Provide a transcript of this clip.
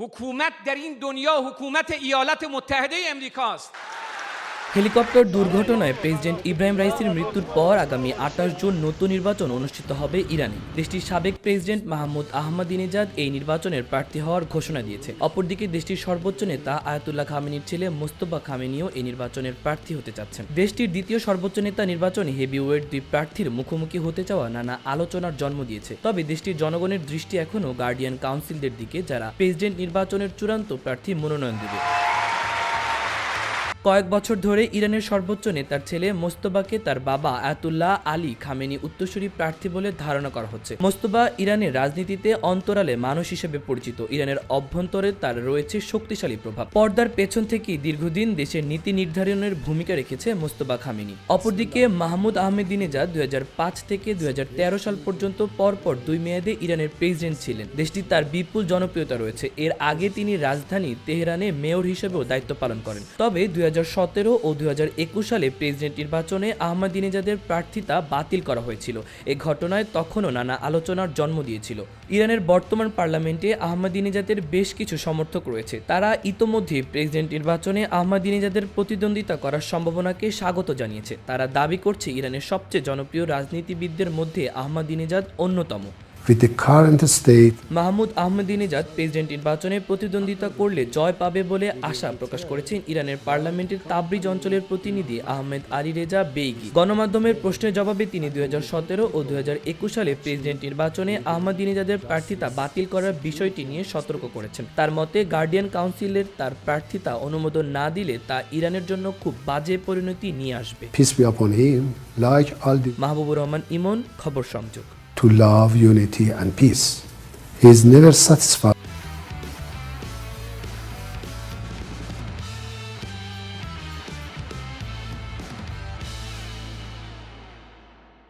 حکومت در این دنیا حکومت ایالات متحده امریکاست. Helicopter দুর্ঘটনায় president Ibrahim রাইসির মৃত্যুর পর আগামী আঠাশ জুন নতুন নির্বাচন অনুষ্ঠিত হবে ইরানে। দেশটির সাবেক প্রেসিডেন্ট মাহমুদ আহমদিনেজাদ এই নির্বাচনের প্রার্থী হওয়ার ঘোষণা দিয়েছে। অপরদিকে দেশটির সর্বোচ্চ নেতা আয়াতুল্লাহ খামেনির ছেলে মোস্তফা খামেনিও এই নির্বাচনের প্রার্থী হতে চাচ্ছেন। দেশটির দ্বিতীয় সর্বোচ্চ নেতা নির্বাচনে হেভিওয়েট দুই প্রার্থীর মুখোমুখি হতে চাওয়া নানা আলোচনার জন্ম দিয়েছে। তবে দেশটির জনগণের দৃষ্টি এখনও গার্ডিয়ান কাউন্সিলদের দিকে, যারা প্রেসিডেন্ট নির্বাচনের চূড়ান্ত প্রার্থী মনোনয়ন দেবে। কয়েক বছর ধরে ইরানের সর্বোচ্চ নেতার ছেলে মোস্তবাকে তার বাবা আয়াতুল্লাহ আলী খামেনি উত্তরসূরি প্রার্থী বলে ধারণা করা হচ্ছে। মোস্তবা ইরানের রাজনীতিতে অন্তরালে মানুষ হিসেবে পরিচিত। ইরানের অভ্যন্তরে তার রয়েছে শক্তিশালী প্রভাব। পর্দার পেছন থেকেই দীর্ঘদিন দেশের নীতি নির্ধারণের ভূমিকা রেখেছে মোস্তবা খামেনি। অপরদিকে মাহমুদ আহমেদিনেজাদ দুই থেকে দুই হাজার তেরো সাল পর্যন্ত পরপর দুই মেয়াদে ইরানের প্রেসিডেন্ট ছিলেন। দেশটি তার বিপুল জনপ্রিয়তা রয়েছে। এর আগে তিনি রাজধানী তেহরানে মেয়র হিসেবেও দায়িত্ব পালন করেন। তবে দুই ও দু হাজার একুশ সালে প্রেসিডেন্ট নির্বাচনে আহমদিনেজাদের প্রার্থিতা বাতিল করা হয়েছিল। এ ঘটনায় তখনও নানা আলোচনার জন্ম দিয়েছিল। ইরানের বর্তমান পার্লামেন্টে আহমদিনেজাদের বেশ কিছু সমর্থক রয়েছে। তারা ইতোমধ্যে প্রেসিডেন্ট নির্বাচনে আহমদিনেজাদের প্রতিদ্বন্দ্বিতা করার সম্ভাবনাকে স্বাগত জানিয়েছে। তারা দাবি করছে, ইরানের সবচেয়ে জনপ্রিয় রাজনীতিবিদদের মধ্যে আহমদিনেজাদ অন্যতম। With the current state. Mahmoud Ahmadinejad president নির্বাচনে প্রতিদ্বন্দ্বিতা করলে জয় পাবে বলে আশা প্রকাশ করেছেন ইরানের পার্লামেন্টের তাবরিজ অঞ্চলের প্রতিনিধি আহমেদ আলী রেজা বেইগি গণমাধ্যমের প্রশ্নের জবাবে তিনি দুই ও দুই সালে প্রেসিডেন্ট নির্বাচনে আহমদিনেজাদের প্রার্থিতা বাতিল করার বিষয়টি নিয়ে সতর্ক করেছেন। তার মতে গার্ডিয়ান কাউন্সিলের তার প্রার্থিতা অনুমোদন না দিলে তা ইরানের জন্য খুব বাজে পরিণতি নিয়ে আসবে। মাহবুবুর রহমান ইমন খবর সংযোগ। To love unity and peace. He is never satisfied